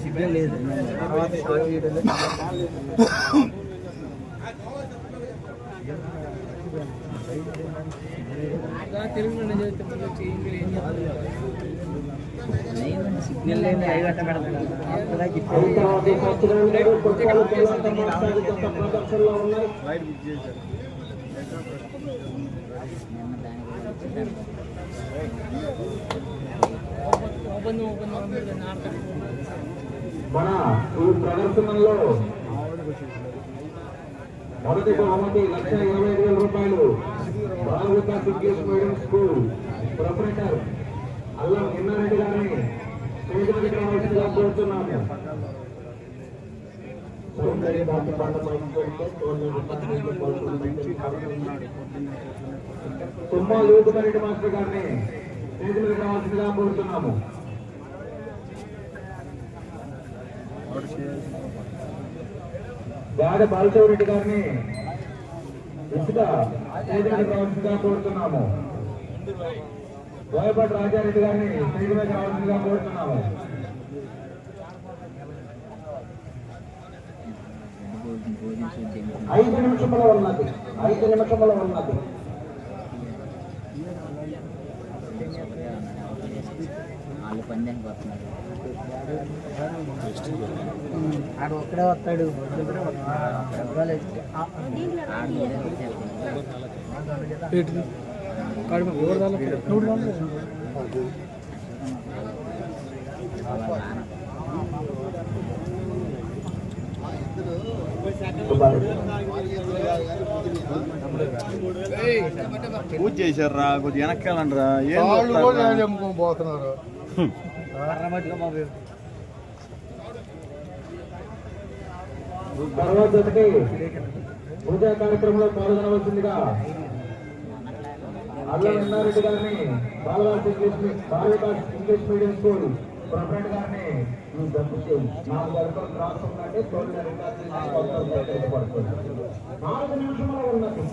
Signal లేదు తర్వాత short చేయడం సిగ్నల్ లేని ఐదు గంట పెడతాను హైదరాబాద్ సత్యనారాయణ గారు కొట్టాలు పోరాట కొనసాగుతున్న ప్రదర్శనలో ఉన్నాయి మన ఈ ప్రదర్శనలో మొదటి బహుమతి లక్ష ఇరవై ఐదు వేల రూపాయలు Bala Vikas English medium school proprietor Allam Ninnareddy గారిని స్టేజ్ మీదకి రావాల్సిందిగా కోరుతున్నాము. సౌందర్య దాటి పంట తుమ్మా యూతుమరెడ్డి మాస్టర్ గారిని స్టేజ్ రావాల్సిందిగా కోరుతున్నాము. గాడ బాలశివరెడ్డి గారిని ఇసుగా స్టేజ్ రావాల్సిందిగా కోరుతున్నాము. బోయపాటి రాజారెడ్డి గారిని స్టేజ్ రావాల్సిందిగా కోరుతున్నాము. ఐదు నిమిషముల ఉన్నది. ఐదు నిమిషముల ఉన్నది. వాళ్ళు వస్తున్నారు ఆడు ఒక్కడే వస్తాడు. పెద్దవాళ్ళు అయితే, ఆ, ఆడు మీరే వచ్చేస్తారు. వాళ్ళ నాన్న. పూజ చేశారా కొద్దిగా వెనక్కి వెళ్ళండిరా ఏం పోతున్నారు తర్వాత పూజా కార్యక్రమంలో పాల్గొనవలసిందిగా అల్లం ఎన్నారెడ్డి గారిని Balaraj English English medium school proprietor గారిని ఈ జప్పు చేయి నాలుగు వరకు క్రాస్ ఉందంటే తొమ్మిది రికార్డు పడుతుంది నాలుగు నిమిషంలో ఉన్నది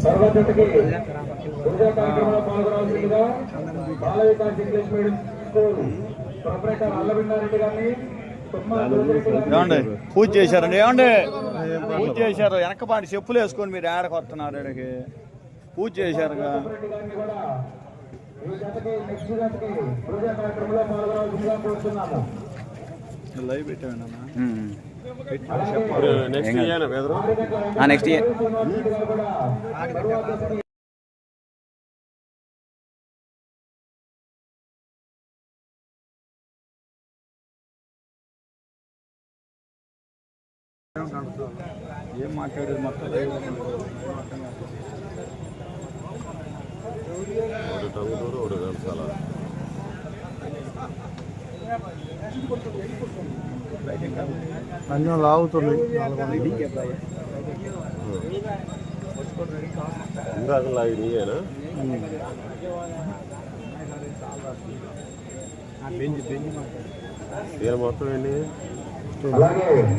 సర్వజతకి పూజా కార్యక్రమంలో పాల్గొనవలసిందిగా Bala Vikas English medium school proprietor గారిని పూజ చేశారండి. ఏమండి? పూజ చేశారు. వెనకపాటి చెప్పులు వేసుకొని మీరు ఏడకు వస్తున్నారు ఈడకి. పూజ చేశారుగా. రెడ్డి గారిని కూడా ఈ ఏం మాట్లాడేది మొత్తం ఒకటి టంగుటూరు ఒకటి వెంచాల అన్నీ లాగుతున్నాయి ఇందాక మొత్తం ఏంటి అలాగే హైదరాబాద్ సత్యనారాయణ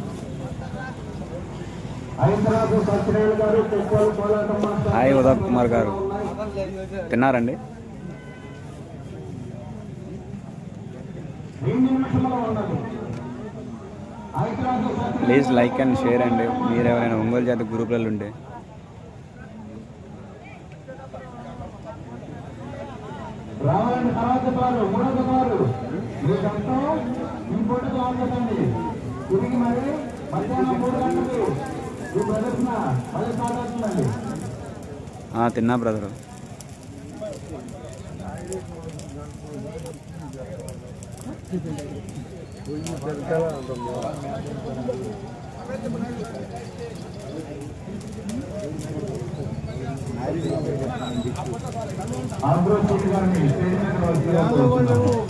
గారు పెట్రోల్ పోరాటం మాస్టర్ హాయ్ ఉదయ్ కుమార్ గారు. తిన్నారండి? ప్లీజ్ లైక్ అండ్ షేర్ అండి. మీరు ఎవరైనా ఒంగోలు జాతి గ్రూప్లలో ఉంటే. తిరిగి మరి మధ్యాహ్నం మూడు గంటలకు. తిన్నా బ్రదరు. ఆంధ్రప్రదేశ్ గారిని స్టేజ్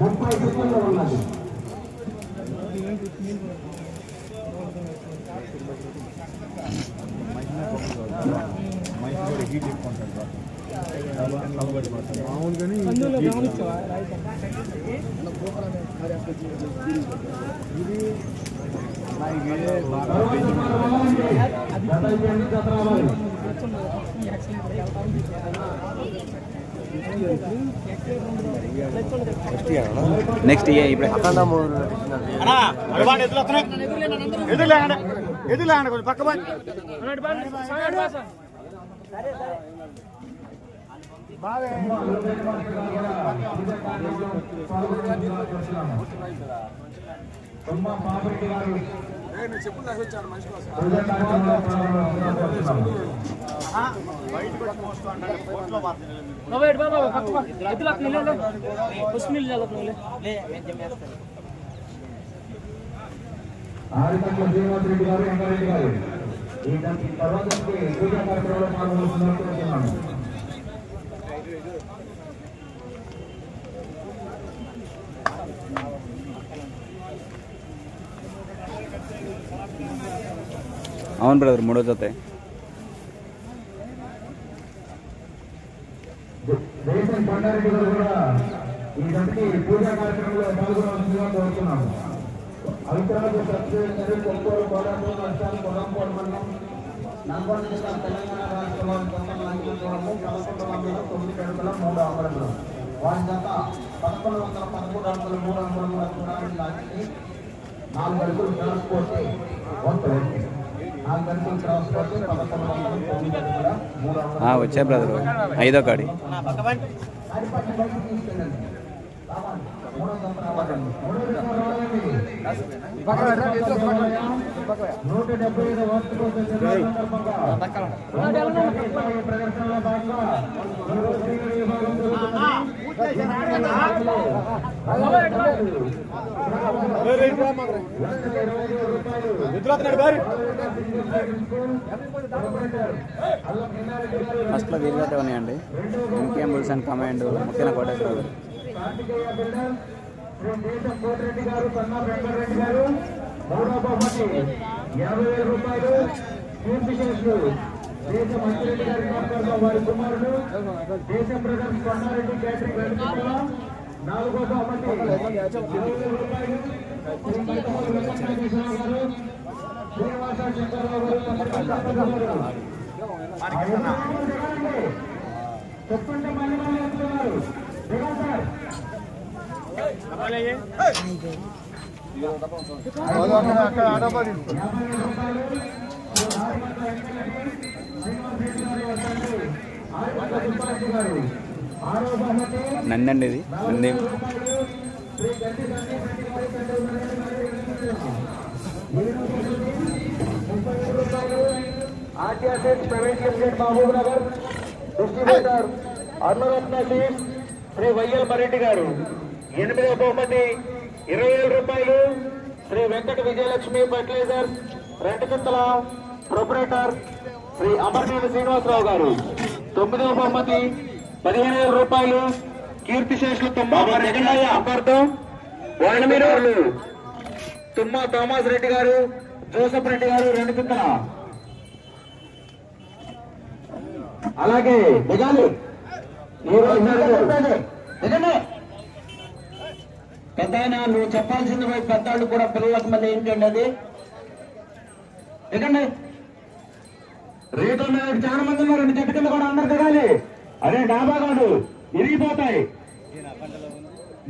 ముప్పై సెకండ్లు ఉన్నది రావాలి. నెక్స్ట్ ఇయర్ ఇప్పుడే అన్నా అడవాండి ఎదురు వస్తున్నాయి ఎదురు లేకండి ఎదురు లేకండి కొంచెం పక్క పోయి. ఆరికట్ల శ్రీనివాస్ రెడ్డి గారు వెంకరెడ్డి గారు ఈ తర్వాత పూజా కార్యక్రమంలో పాల్గొనవలసిందిగా అవును బ్రదర్ మూడో జత. దేశం కూడా తెలంగాణ కొత్త లంకిపురము పదకొండు వందల తొమ్మిది అడుగుల మూడు అంగుళములు వారి జత పదకొండు వందల పదమూడు అడుగుల మూడు అంగుళముల దూరాన్ని లాగి నాలుగు అడుగులు క్రాస్ పోతే వంత వ్యక్తి నాలుగు అడుగులు క్రాస్ పోతే పదకొండు వందల తొమ్మిది అడుగుల మూడు అంగుళములు వచ్చే బ్రదర్ ఐదో కాడి తీసుకెళ్ళండి రావాలి. మూడో జత రావాలి. మూడో నూట డెబ్బై ఐదు వార్షికోత్సవ ప్రదర్శనలో భాగంగా ఫస్ట్లో ఉన్నాయండి ఎంకేఎం బుల్సన్ అండ్ కమాండ్ ముఖ్యన కోటేశ్వర గారు. శ్రీ దేశం కోటిరెడ్డి గారు కన్నా వెంకటరెడ్డి గారు. మూడో బహుమతి యాభై వేల రూపాయలు కీర్తి చేసులు దేశం మంచిరెడ్డి గారి జ్ఞాపకార్థం వారి కుమారుడు దేశం బ్రదర్స్ కొండారెడ్డి క్యాటరింగ్ వెంకటేశ్వర నాలుగో బహుమతి. శ్రీనివాస చెప్పండి మళ్ళీ మళ్ళీ సార్. నందండి ఇది. Nandi. RTR set private limited Mahabubnagar distributor Annaratna Shri YL Mareddy గారు. ఎనిమిదవ బహుమతి ఇరవై వేల రూపాయలు శ్రీ వెంకట విజయలక్ష్మి ఫర్టిలైజర్స్ రెంటచింతల ప్రొపరేటర్ శ్రీ అమర్నేని శ్రీనివాసరావు గారు. తొమ్మిదవ బహుమతి పదిహేను వేల రూపాయలు కీర్తి శేషులు తుమ్మ అపార్థం వాణమిరోలు తుమ్మ థామస్ రెడ్డి గారు జోసఫ్ రెడ్డి గారు రెండు చింతల. అలాగే దిగాలి ఈ పెద్ద దిగండి నువ్వు చెప్పాల్సింది పోయి పెద్దవాళ్ళు కూడా పిల్లలకు మళ్ళీ ఏంటండి అది? ఎక్కండి. రేటు మీద చాలా మంది ఉన్నారు చెట్టు కింద కూడా అందరు దిగాలి. అదే డాబా కాదు ఇరిగిపోతాయి.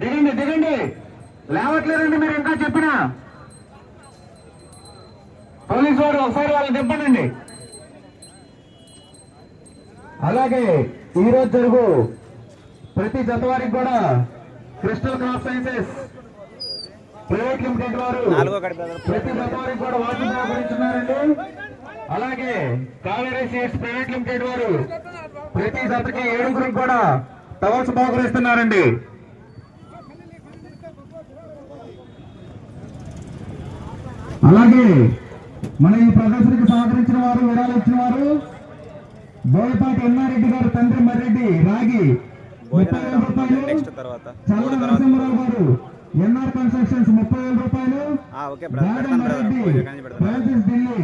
దిగండి దిగండి. లేవట్లేదండి మీరు ఇంకా చెప్పినా. పోలీసు వారు ఒకసారి వాళ్ళు దింపండి. అలాగే ఈ రోజు జరుగు. ప్రతి జత వారికి కూడా crystal crop sciences. Private limited వారు ప్రతి వారికి కూడా వాకింగ్ సహకరిస్తున్నారండి అలాగే కావేరీ సీడ్స్ ప్రైవేట్ లిమిటెడ్ వారు ప్రతి జతకి ఏడుగురికి కూడా టవర్స్ బహుకరిస్తున్నారండి అలాగే మన ఈ ప్రదర్శనకు సహకరించిన వారు విరాళం ఇచ్చిన వారు బోయపాటి ఎన్నారెడ్డి గారు తండ్రి మర్రెడ్డి రాగి నెక్స్ట్ తర్వాత. మూడు ఎన్ఆర్ కన్స్ట్రక్షన్స్ ముప్పై వేల రూపాయలు. ఓకే ఫ్రాన్సిస్ ఢిల్లీ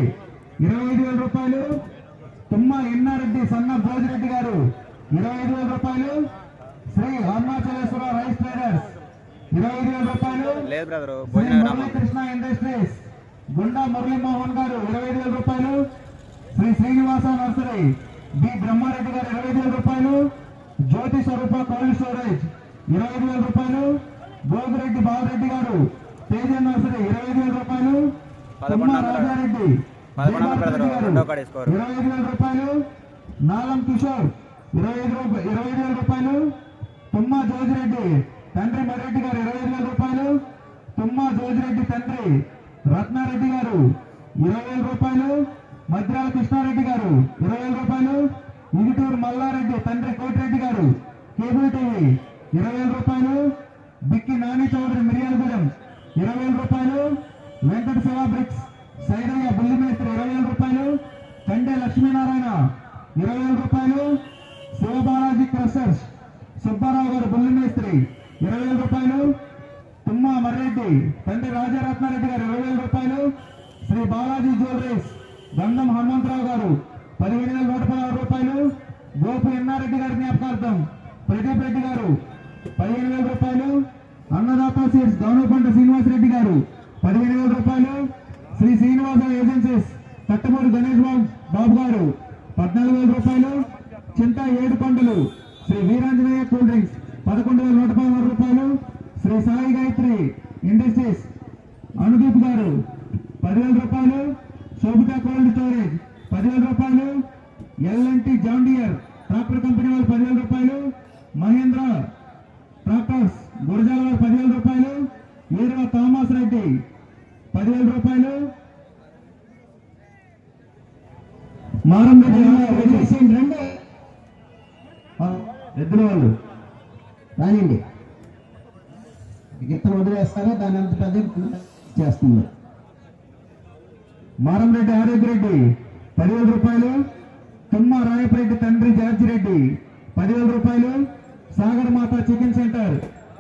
ఇరవై ఐదు వేల రూపాయలు. తుమ్మ ఎన్నారెడ్డి సన్న భోజిరెడ్డి గారు ఇరవై ఐదు వేల రూపాయలు. శ్రీ అరుణాచలేశ్వర రైస్ ట్రేడర్స్ ఇరవై ఐదు వేల రూపాయలు. లేదు బ్రదర్ మురళీకృష్ణ ఇండస్ట్రీస్ గుండా మురళీమోహన్ గారు ఇరవై ఐదు వేల రూపాయలు. Shri Srinivasa nursery B. Brahma Reddy గారు ఇరవై ఐదు వేల రూపాయలు. జ్యోతి స్వరూప కోల్డ్ స్టోరేజ్ ఇరవై ఐదు వేల రూపాయలు. గోగిరెడ్డి బాలరెడ్డి గారు తేజ నర్సరీ ఇరవై ఐదు వేల రూపాయలు. రాజారెడ్డి. ఇరవై ఐదు వేల రూపాయలు. నాలం కిషోర్ ఇరవై ఐదు ఇరవై ఐదు వేల రూపాయలు. తుమ్మ జోజిరెడ్డి తండ్రి మర్రెడ్డి గారు ఇరవై ఐదు వేల రూపాయలు. తుమ్మ జోజిరెడ్డి తండ్రి రత్నారెడ్డి గారు ఇరవై వేల రూపాయలు. మద్రాల కృష్ణారెడ్డి గారు ఇరవై వేల రూపాయలు. ఇగుటూరు మల్లారెడ్డి తండ్రి కోటిరెడ్డి గారు కేబుల్ టీవీ ఇరవై వేల రూపాయలు. బిక్కి నాని చౌదరి మిర్యాలగూడెం ఇరవై వేల రూపాయలు. వెంకట శివ బ్రిక్స్ సైరయ్య బుల్లి మేస్త్రి ఇరవై వేల రూపాయలు. కండే లక్ష్మీనారాయణ ఇరవై వేల రూపాయలు. శివబాలాజీ క్రషర్స్ సుబ్బారావు గారు బుల్లి మేస్త్రి ఇరవై వేల రూపాయలు. తుమ్మా మర్రెడ్డి తండ్రి రాజారత్నారెడ్డి గారు ఇరవై వేల రూపాయలు. శ్రీ బాలాజీ జ్యువెలరీస్ గంధం హనుమంతరావు గారు పదిహేడు వేల నూట పదహారు రూపాయలు గోపు ఎన్నారెడ్డి గారి జ్ఞాపకార్థం. ప్రదీప్ రెడ్డి గారు పదిహేను వేల రూపాయలు. అన్నదాత సీడ్స్ గౌనకొండ శ్రీనివాసరెడ్డి గారు పదిహేను వేల రూపాయలు. శ్రీ శ్రీనివాస ఏజెన్సీస్ తట్టమూరి గణేష్ బాబు బాబు గారు పద్నాలుగు వేల రూపాయలు. చింత ఏడు కొండలు శ్రీ వీరాంజనేయ కూల్ డ్రింక్స్ పదకొండు వేల నూట పదహారు రూపాయలు. శ్రీ సాయి గాయత్రి ఇండస్ట్రీస్ అనుదీప్ గారు పదివేల రూపాయలు. శోభిత కోల్డ్ స్టోరేజ్ పదివేల రూపాయలు ఎల్ఎన్టీ జాండియర్ ట్రాక్టర్ కంపెనీ వాళ్ళు పదివేల రూపాయలు మహేంద్ర ట్రాక్టర్స్ గురజాల వారు పదివేల రూపాయలు వీరవ థామస్ రెడ్డి పదివేల రూపాయలు. మారం రెడ్డి. రండి ఎద్దుల వాళ్ళు. రానిండి గిత్తలు వదిలేస్తారా దాని అంత పెద్ద చేస్తుంది మారంరెడ్డి ఆరోగ్యరెడ్డి పదివేల రూపాయలు తుమ్మ రాయపరెడ్డి తండ్రి జార్జిరెడ్డి. పదివేల రూపాయలు సాగర్ మాత chicken center.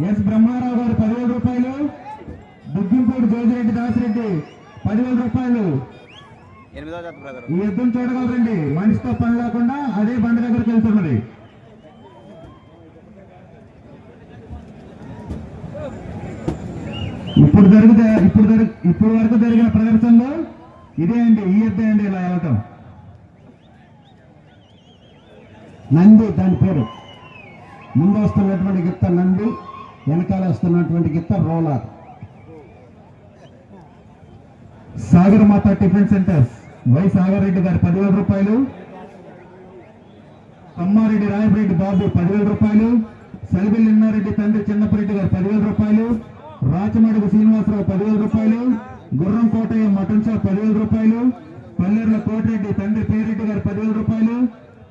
S Brahmarao garu పదివేల రూపాయలు. దుగ్గింపూడి జోజిరెడ్డి దాసిరెడ్డి పదివేల రూపాయలు. ఈ యుద్ధం చూడగలరండి. మనిషితో పని లేకుండా అదే బండి దగ్గరికి వెళ్తున్నది. ఇప్పుడు జరిగితే ఇప్పుడు ఇప్పుడు వరకు జరిగిన ప్రదర్శనలో ఇదే అండి ఈ యుద్ధం అండి ఇలా వెళ్ళటం నంది దాని పేరు. ముందు వస్తున్నటువంటి గిత్త నంది వెనకాల వస్తున్నటువంటి గిత్త roller. Sagar Mata tiffin centres. Y Sagar Reddy గారు పదివేల రూపాయలు. అమ్మారెడ్డి రాయపరెడ్డి బాబు పదివేల రూపాయలు. సలిబెల్లి ఇన్నారెడ్డి తండ్రి చిన్నపరెడ్డి గారు పదివేల రూపాయలు. రాచమడుగు శ్రీనివాసరావు పదివేల రూపాయలు. గుర్రం కోటయ్య మటన్ షాప్ పదివేల రూపాయలు పల్లెర్ల కోటిరెడ్డి తండ్రి పేరెడ్డి గారు పదివేల రూపాయలు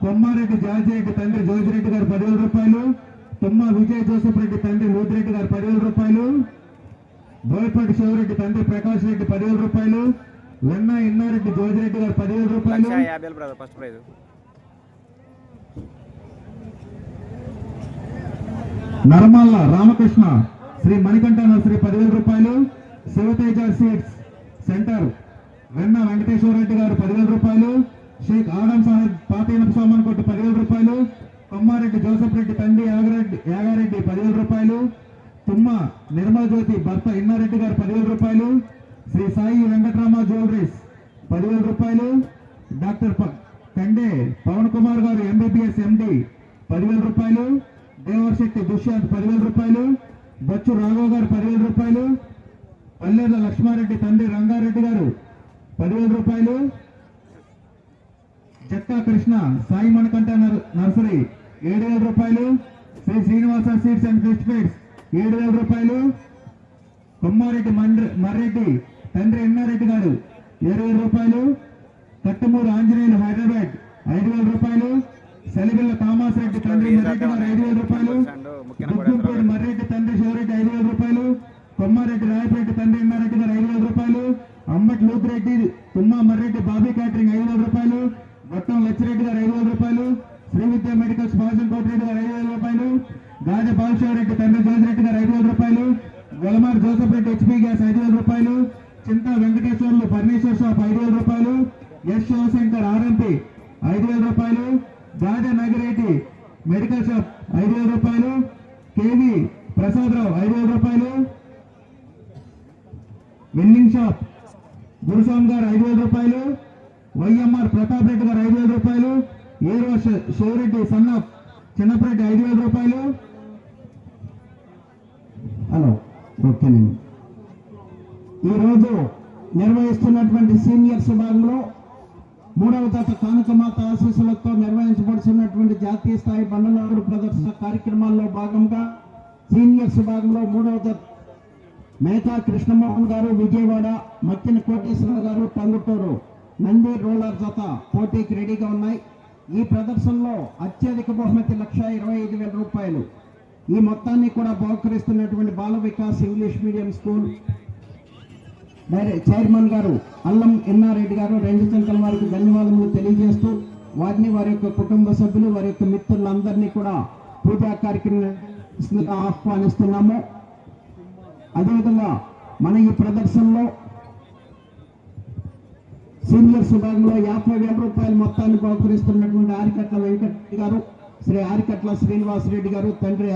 కొమ్మారెడ్డి జార్జిరెడ్డి తండ్రి జోజిరెడ్డి గారు పదివేల రూపాయలు తుమ్మ విజయ్ జోసెఫ్ రెడ్డి తండ్రి లూదిరెడ్డి గారు పదివేల రూపాయలు బోయపాటి శివరెడ్డి తండ్రి ప్రకాష్ రెడ్డి పదివేల రూపాయలు వెన్న ఇన్నారెడ్డి జోజిరెడ్డి గారు పదివేల రూపాయలు. నరమల్ల రామకృష్ణ శ్రీ మణికంఠ నర్సరీ పదివేల రూపాయలు శివతేజ సీడ్స్ సెంటర్ వెన్న వెంకటేశ్వర రెడ్డి గారు పదివేల రూపాయలు షేక్ ఆడం సాహెబ్ పాతీనప సామాన్ కొట్టి పదివేల రూపాయలు కొమ్మారెడ్డి జోసఫ్ రెడ్డి తండ్రి యాగరెడ్డి యాగారెడ్డి పదివేల రూపాయలు తుమ్మ నిర్మల్ జ్యోతి భర్త ఇన్నారెడ్డి గారు పదివేల రూపాయలు శ్రీ సాయి వెంకటరామ జ్యువెలరీస్ పదివేల రూపాయలు డాక్టర్ ప- కండే పవన్ కుమార్ గారు ఎంబీబీఎస్ ఎండి పదివేల రూపాయలు దేవర్శెట్టి దుష్యంత్ పదివేల రూపాయలు బొచ్చు రాఘవ్ గారు పదివేల రూపాయలు పల్లెర్ల లక్ష్మారెడ్డి తండ్రి రంగారెడ్డి గారు పదివేల రూపాయలు. చెక్కా కృష్ణ సాయి మణికంఠ నర్- నర్సరీ ఏడు వేల రూపాయలు. Shri Srinivasa seeds and fish feeds ఏడు వేల రూపాయలు. కొమ్మారెడ్డి మండ్ర- మర్రెడ్డి తండ్రి ఎన్నారెడ్డి గారు ఏడు వేల రూపాయలు. కట్టమూరు ఆంజనేయులు హైదరాబాద్ ఐదు వేల రూపాయలు. సెలగిల్ల కామాస్ రెడ్డి తండ్రి మర్రెడ్డి గారు ఐదు వేల రూపాయలు. దుగ్గుంపూడి మర్రెడ్డి తండ్రి శివరెడ్డి ఐదు వేల రూపాయలు. కొమ్మారెడ్డి రాయపేట తండ్రి ఎన్నారెడ్డి గారు ఐదు వేల రూపాయలు అంబట్ లూపిరెడ్డి తుమ్మా మర్రెడ్డి బాబీ క్యాటరింగ్ ఐదు వేల రూపాయలు గొట్టం లచ్చిరెడ్డి గారు ఐదు వేల రూపాయలు శ్రీ విద్యా మెడికల్స్ భాజన్ కోటిరెడ్డి గారు ఐదు వేల రూపాయలు గాజ బాలశివరెడ్డి తండ్రి జోజిరెడ్డి గారు ఐదు వేల రూపాయలు Golamar Joseph Reddy HP gas ఐదు వేల రూపాయలు చింత వెంకటేశ్వర్లు ఫర్నిచర్ షాప్ ఐదు వేల రూపాయలు ఎస్ శివశంకర్ ఆర్ఎంపి ఐదు వేల రూపాయలు గాజ నగిరెడ్డి మెడికల్ షాప్ ఐదు వేల రూపాయలు కేవీ ప్రసాదరావు ఐదు వేల రూపాయలు వెల్డింగ్ షాప్ గురుస్వామి గారు ఐదు వేల రూపాయలు వైఎంఆర్ ప్రతాప్ రెడ్డి గారు ఐదు వేల రూపాయలు ఏరో షోరెడ్డి సన్న చిన్నపరెడ్డి ఐదు వేల రూపాయలు. హలో ఓకేనండి ఈరోజు నిర్వహిస్తున్నటువంటి సీనియర్స్ విభాగంలో మూడవ తత కానుకమాత ఆశీస్సులతో నిర్వహించబడుతున్నటువంటి జాతీయ స్థాయి బండలాగుడు ప్రదర్శన కార్యక్రమాల్లో భాగంగా సీనియర్స్ విభాగంలో మూడవ దశ మేతా కృష్ణమోహన్ గారు విజయవాడ మక్కిన కోటేశ్వర గారు టంగుటూరు నంది రోలర్ జత పోటీకి రెడీగా ఉన్నాయి. ఈ ప్రదర్శనలో అత్యధిక బహుమతి లక్ష ఇరవై ఐదు వేల రూపాయలు. ఈ మొత్తాన్ని కూడా బహుకరిస్తున్నటువంటి Bala Vikas English medium school. Chairman గారు అల్లం ఎన్నారెడ్డి గారు రెండు సంఖ్యల వారికి ధన్యవాదములు తెలియజేస్తూ వారిని వారి యొక్క కుటుంబ సభ్యులు వారి యొక్క మిత్రులందరినీ కూడా పూజా కార్యక్రమం ఆహ్వానిస్తున్నాము. అదేవిధంగా మన ఈ ప్రదర్శనలో సీనియర్స్ విభాగంలో యాభై వేల రూపాయల మొత్తాన్ని బహుకరిస్తున్నటువంటి ఆరికట్ల వెంకట గారు శ్రీ ఆరికట్ల శ్రీనివాస్ రెడ్డి గారు తండ్రి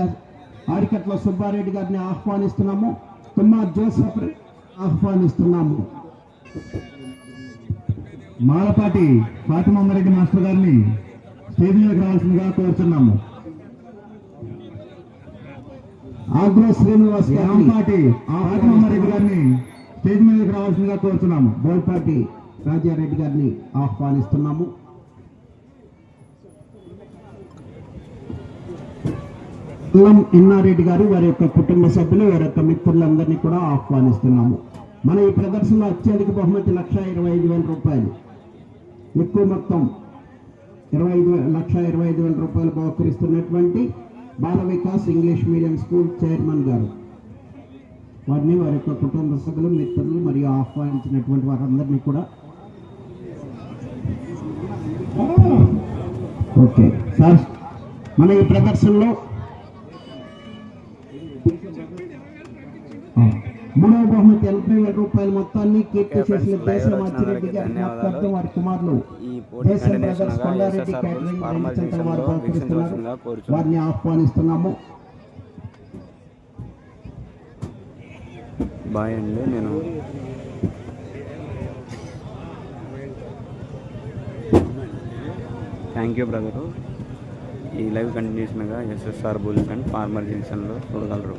ఆరికట్ల సుబ్బారెడ్డి గారిని ఆహ్వానిస్తున్నాము. తుమ్మా జోసఫ్ ఆహ్వానిస్తున్నాము. మాలపాటి ఫాతిమమ్మారెడ్డి మాస్టర్ గారిని స్టేజ్ మీదకి రావాల్సిందిగా కోరుతున్నాము ఆగ్రో శ్రీనివాస్ రాంపాటి ఫాతిమమ్మారెడ్డి గారిని స్టేజ్ మీదకి రావాల్సిందిగా కోరుతున్నాము బోల్పాటి రాజారెడ్డి గారిని ఆహ్వానిస్తున్నాము. ఎన్నారెడ్డి గారు వారి యొక్క కుటుంబ సభ్యులు వారి యొక్క మిత్రులందరినీ కూడా ఆహ్వానిస్తున్నాము. మన ఈ ప్రదర్శనలో అత్యధిక బహుమతి లక్ష ఇరవై ఐదు వేల రూపాయలు. ఎక్కువ మొత్తం ఇరవై ఐదు లక్ష ఇరవై ఐదు వేల రూపాయలు బహుకరిస్తున్నటువంటి Bala Vikas English medium school chairman గారు. వారిని వారి యొక్క కుటుంబ సభ్యులు మిత్రులు మరియు ఆహ్వానించినటువంటి వారందరినీ కూడా. ఓకే సార్ మన ఈ ప్రదర్శనలో. మూడవ బహుమతి ఎనభై వేల రూపాయల మొత్తాన్ని కీర్తి ఓకే ఫ్రెండ్స్, చేసిన లైవ్ దేశం అచ్చిరెడ్డి గారి. జ్ఞాపకార్థం వారి కుమారులు దేశం బ్రదర్స్ కొండారెడ్డి క్యాటరింగ్ వారు బహుకరిస్తున్నారు వారిని ఆహ్వానిస్తున్నాము. బాయ్ అండి నేను థ్యాంక్ యూ బ్రదరు. ఈ లైవ్ కంటిన్యూషన్గా ఎస్ఎస్ఆర్ బుల్స్ అండ్ ఫార్మర్ జంక్షన్లో చూడగలరు.